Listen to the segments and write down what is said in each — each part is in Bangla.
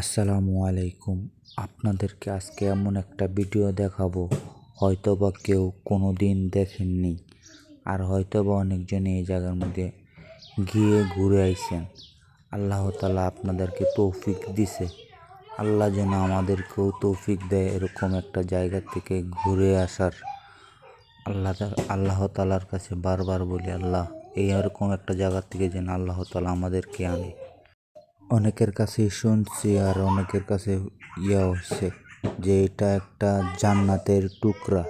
আসসালামু আলাইকুম। আপনাদেরকে আজকে এমন একটা ভিডিও দেখাবো, হয়তোবা কেউ কোনো দিন দেখেননি, আর হয়তো বা অনেকজন এই জায়গার মধ্যে গিয়ে ঘুরে আইছেন। আল্লাহ তালা আপনাদেরকে তৌফিক দিছে। আল্লাহ যেন আমাদেরকেও তৌফিক দেয় এরকম একটা জায়গা থেকে ঘুরে আসার। আল্লাহ আল্লাহ তালার কাছে বারবার বলি, আল্লাহ, এই এরকম একটা জায়গা থেকে যেন আল্লাহ তালা আমাদেরকে আনে। অনেকের কাছে শুনছি আর অনেকের কাছে ইয়া হচ্ছে যে এটা একটা জান্নাতের টুকরা।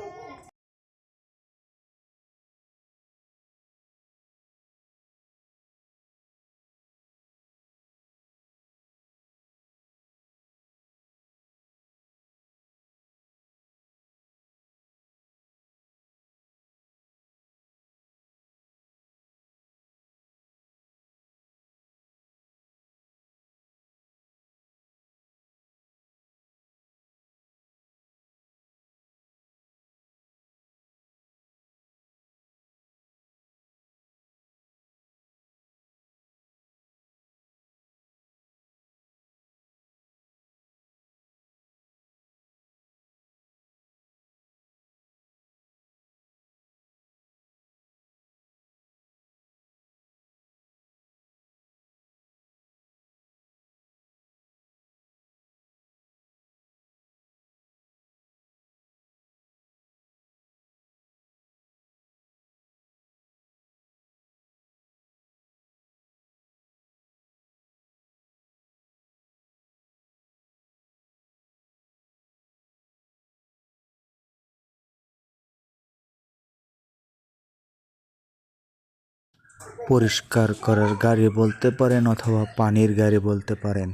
পরিষ্কার করার গাড়ি বলতে পারেন অথবা পানির গাড়ি বলতে পারেন।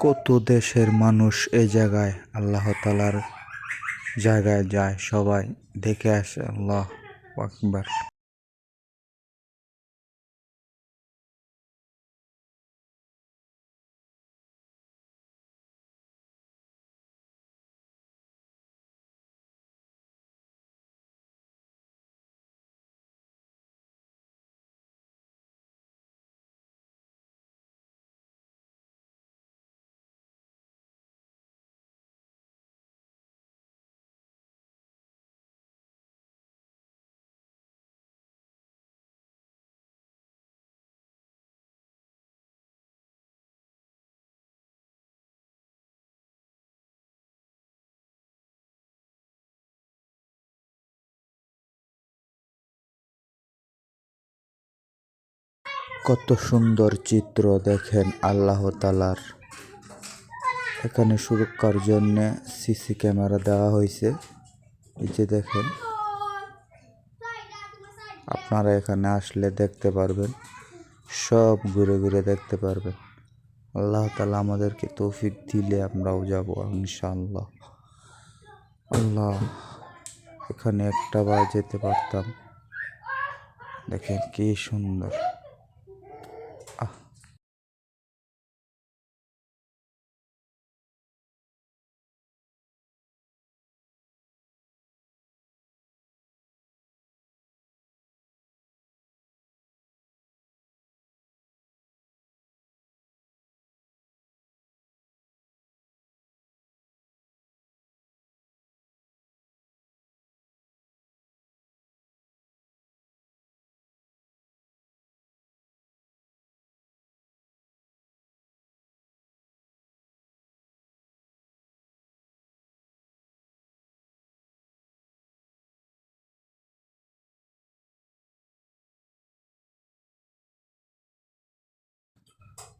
কত দেশের মানুষ এই জায়গায় আল্লাহ তালার জায়গায় যায়? সবাই দেখে আসে আল্লাহ আকবার। কত সুন্দর চিত্র দেখেন আল্লাহ তালার এখানে সুরক্ষার জন্য সিসি ক্যামেরা দেওয়া হয়েছে। এই যে দেখেন। আপনারা এখানে আসলে দেখতে পারবেন। সব ঘুরে ঘুরে দেখতে পারবেন। আল্লাহ তালা আমাদেরকে তৌফিক দিলে আমরাও যাব ইনশাআল্লাহ। আল্লাহ, এখানে একটা বার যেতে পারতাম। দেখেন কি সুন্দর।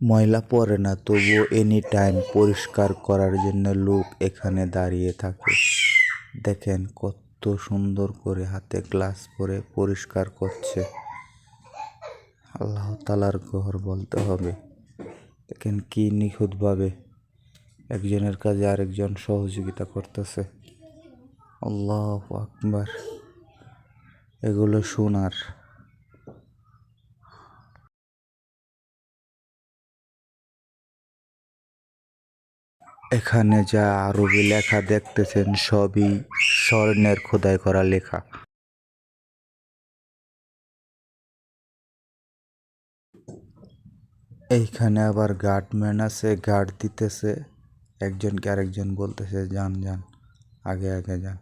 ময়লা পড়ে না, তবুও এনি টাইম পরিষ্কার করার জন্য লোক এখানে দাঁড়িয়ে থাকে। দেখেন কত সুন্দর করে হাতে গ্লাস পরে পরিষ্কার করছে। আল্লাহ তালার ঘর বলতে হবে। দেখেন কি নিখুঁতভাবে একজনের কাজে আরেকজন সহযোগিতা করতেছে। আল্লাহ আকবার। এগুলো সোনার। এখানে যা আরবি লেখা দেখতেছেন, সবই স্বর্ণের খোদাই করা লেখা। এইখানে আবার গার্ডম্যান আছে গার্ড দিতেছে। একজনকে আরেকজন বলতেছে, যান যান, আগে আগে যান।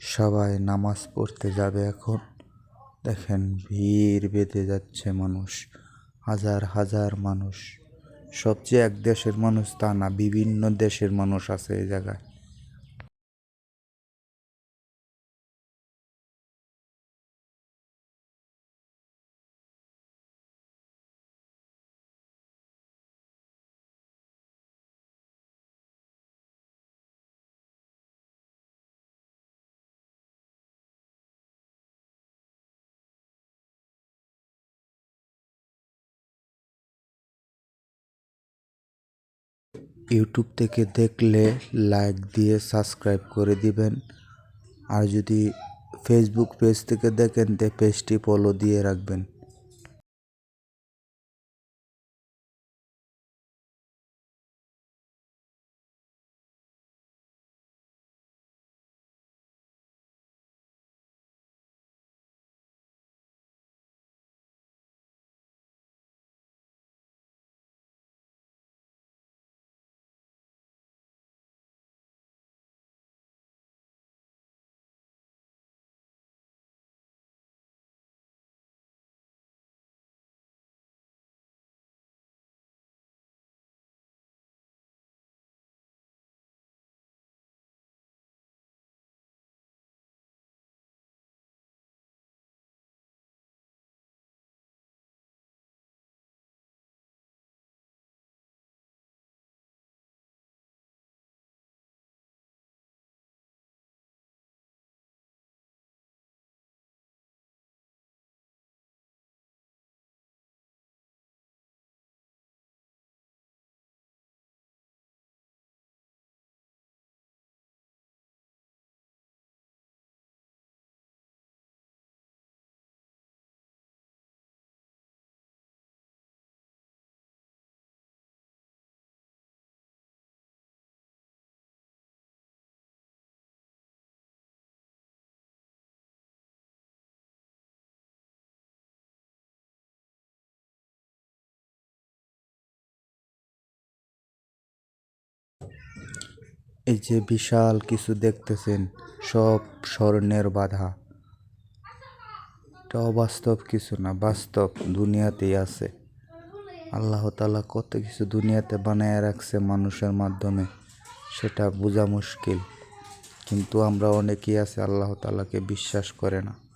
সবাই নামাজ পড়তে যাবে এখন। দেখেন ভিড় বেঁধে যাচ্ছে মানুষ, হাজার হাজার মানুষ। সবচেয়ে এক দেশের মানুষ তা না, বিভিন্ন দেশের মানুষ আছে এই জায়গায়। ইউটিউব থেকে দেখলে লাইক দিয়ে সাবস্ক্রাইব করে দিবেন। আর যদি ফেসবুক পেজ থেকে দেখেন, তে পেজটি ফলো দিয়ে রাখবেন। এই যে বিশাল কিছু দেখতেছেন, সব স্বর্ণের বাধা। এটা অবাস্তব কিছু না, বাস্তব দুনিয়াতেই আছে। আল্লাহ তালা কত কিছু দুনিয়াতে বানায় রাখছে মানুষের মাধ্যমে, সেটা বোঝা মুশকিল। কিন্তু আমরা অনেকেই আছে, আল্লাহ তালাকে বিশ্বাস করে না।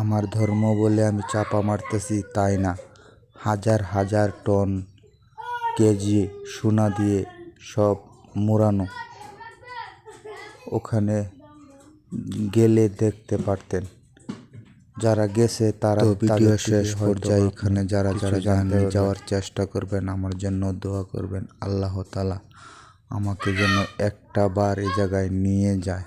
আমার ধর্ম বলে আমি চাপা মারতেছি তাই না? হাজার হাজার টন কেজি সোনা দিয়ে সব মোড়ানো। ওখানে গেলে দেখতে পারতেন। যারা গেছে তারা ভিডিও শেষ পর্যায়ে এখানে যারা যারা জানেন যাওয়ার চেষ্টা করবেন আমার জন্য দোয়া করবেন। আল্লাহ তালা আমাকে যেন একটা বার এই জায়গায় নিয়ে যায়।